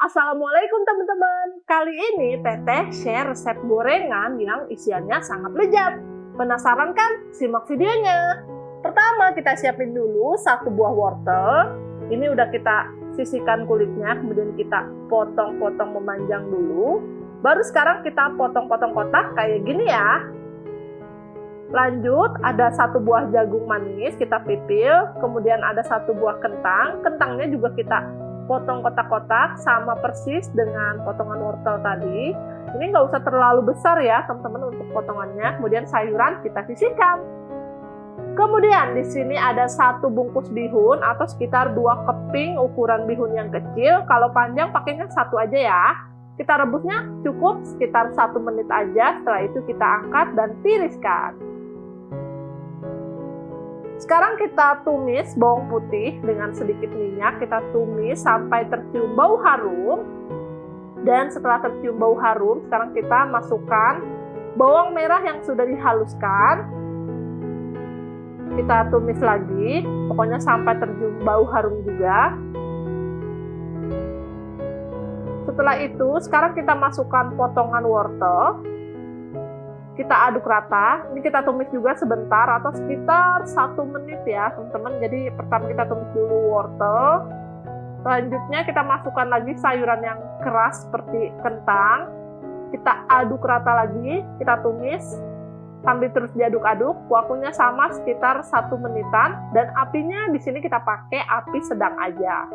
Assalamualaikum teman-teman. Kali ini Teteh share resep gorengan yang isiannya sangat lezat. Penasaran kan? Simak videonya. Pertama kita siapin dulu satu buah wortel. Ini udah kita sisihkan kulitnya, kemudian kita potong-potong memanjang dulu. Baru sekarang kita potong-potong kotak kayak gini ya. Lanjut, ada satu buah jagung manis kita pipil, kemudian ada satu buah kentang. Kentangnya juga kita potong kotak-kotak sama persis dengan potongan wortel tadi. Ini nggak usah terlalu besar ya teman-teman untuk potongannya. Kemudian sayuran kita sisihkan. Kemudian di sini ada satu bungkus bihun atau sekitar dua keping ukuran bihun yang kecil. Kalau panjang pakainya satu aja ya. Kita rebusnya cukup sekitar satu menit aja. Setelah itu kita angkat dan tiriskan. Sekarang kita tumis bawang putih dengan sedikit minyak. Kita tumis sampai tercium bau harum. Dan setelah tercium bau harum, sekarang kita masukkan bawang merah yang sudah dihaluskan. Kita tumis lagi, pokoknya sampai tercium bau harum juga. Setelah itu, sekarang kita masukkan potongan wortel kita aduk rata. Ini kita tumis juga sebentar atau sekitar satu menit ya teman-teman. Jadi pertama kita tumis dulu wortel. Selanjutnya kita masukkan lagi sayuran yang keras seperti kentang. Kita aduk rata lagi, kita tumis sambil terus diaduk-aduk. Waktunya sama sekitar satu menitan dan apinya di sini kita pakai api sedang aja.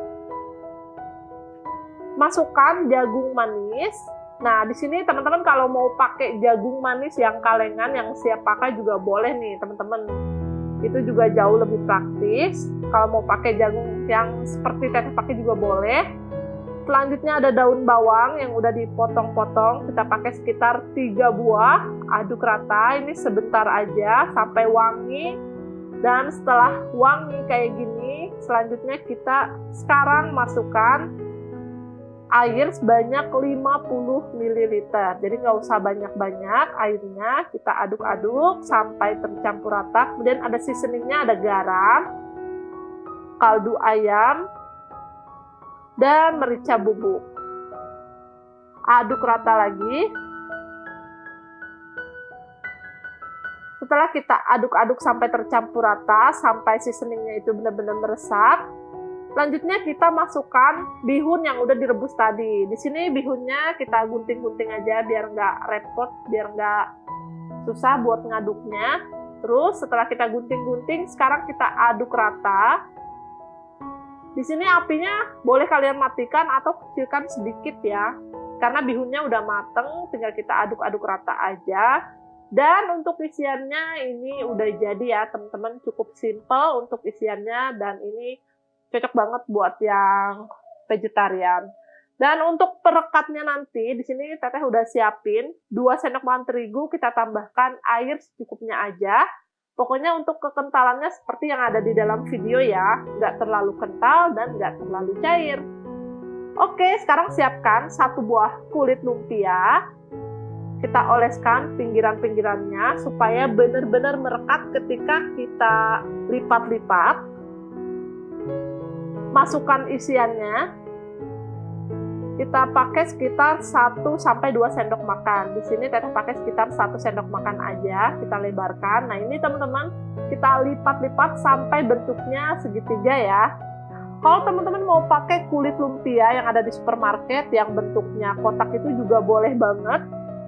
Masukkan jagung manis, Nah, di sini teman-teman kalau mau pakai jagung manis yang kalengan yang siap pakai juga boleh nih, teman-teman. Itu juga jauh lebih praktis. Kalau mau pakai jagung yang seperti teteh pakai juga boleh. Selanjutnya ada daun bawang yang udah dipotong-potong. Kita pakai sekitar 3 buah. Aduk rata, ini sebentar aja sampai wangi. Dan setelah wangi kayak gini, selanjutnya kita sekarang masukkan air sebanyak 50 ml. Jadi nggak usah banyak-banyak airnya, kita aduk-aduk sampai tercampur rata. Kemudian ada seasoningnya, ada garam, kaldu ayam, dan merica bubuk. Aduk rata lagi. Setelah kita aduk-aduk sampai tercampur rata, sampai seasoningnya itu benar-benar meresap, Selanjutnya kita masukkan bihun yang udah direbus tadi. Di sini bihunnya kita gunting-gunting aja biar nggak repot, biar nggak susah buat ngaduknya. Terus setelah kita gunting-gunting, sekarang kita aduk rata. Di sini apinya boleh kalian matikan atau kecilkan sedikit ya. Karena bihunnya udah mateng, tinggal kita aduk-aduk rata aja. Dan untuk isiannya ini udah jadi ya teman-teman, cukup simple untuk isiannya dan ini cocok banget buat yang vegetarian. Dan untuk perekatnya nanti, di sini teteh udah siapin 2 sendok makan terigu, kita tambahkan air secukupnya aja. Pokoknya untuk kekentalannya seperti yang ada di dalam video ya, nggak terlalu kental dan nggak terlalu cair. Oke, sekarang siapkan satu buah kulit lumpia. Kita oleskan pinggiran-pinggirannya supaya benar-benar merekat ketika kita lipat-lipat masukkan isiannya kita pakai sekitar 1 sampai 2 sendok makan. Di sini teteh pakai sekitar 1 sendok makan aja, kita lebarkan. Nah, ini teman-teman kita lipat-lipat sampai bentuknya segitiga ya. Kalau teman-teman mau pakai kulit lumpia yang ada di supermarket yang bentuknya kotak itu juga boleh banget.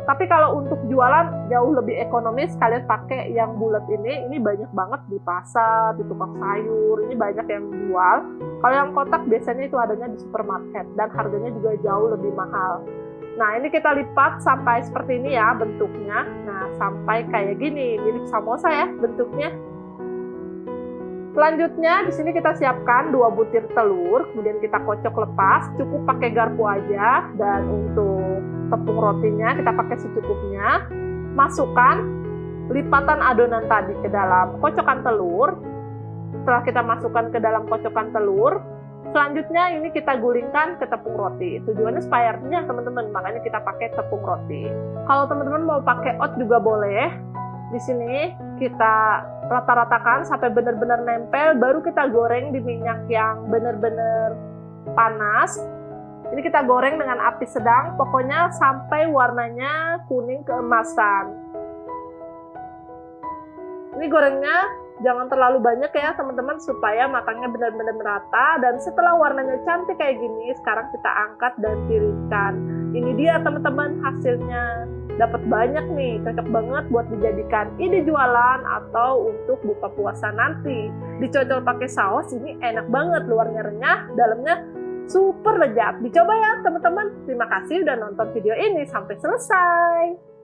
Tapi kalau untuk jualan jauh lebih ekonomis, kalian pakai yang bulat ini. Ini banyak banget di pasar, di tukang sayur, ini banyak yang jual. Kalau yang kotak biasanya itu adanya di supermarket dan harganya juga jauh lebih mahal. Nah, ini kita lipat sampai seperti ini ya bentuknya. Nah, sampai kayak gini, mirip samosa ya bentuknya. Selanjutnya di sini kita siapkan dua butir telur, kemudian kita kocok lepas, cukup pakai garpu aja dan untuk tepung rotinya kita pakai secukupnya. Masukkan lipatan adonan tadi ke dalam kocokan telur. Setelah kita masukkan ke dalam kocokan telur, selanjutnya ini kita gulingkan ke tepung roti. Tujuannya supaya renyah teman-teman, makanya kita pakai tepung roti. Kalau teman-teman mau pakai oat juga boleh, di sini kita rata-ratakan sampai benar-benar nempel, baru kita goreng di minyak yang benar-benar panas. Ini kita goreng dengan api sedang, pokoknya sampai warnanya kuning keemasan. Ini gorengnya jangan terlalu banyak ya teman-teman supaya matangnya benar-benar merata dan setelah warnanya cantik kayak gini sekarang kita angkat dan tiriskan ini dia teman-teman hasilnya dapat banyak nih cocok banget buat dijadikan ide jualan atau untuk buka puasa nanti dicocol pakai saus ini enak banget luarnya renyah dalamnya super lezat. Dicoba ya teman-teman. Terima kasih udah nonton video ini sampai selesai.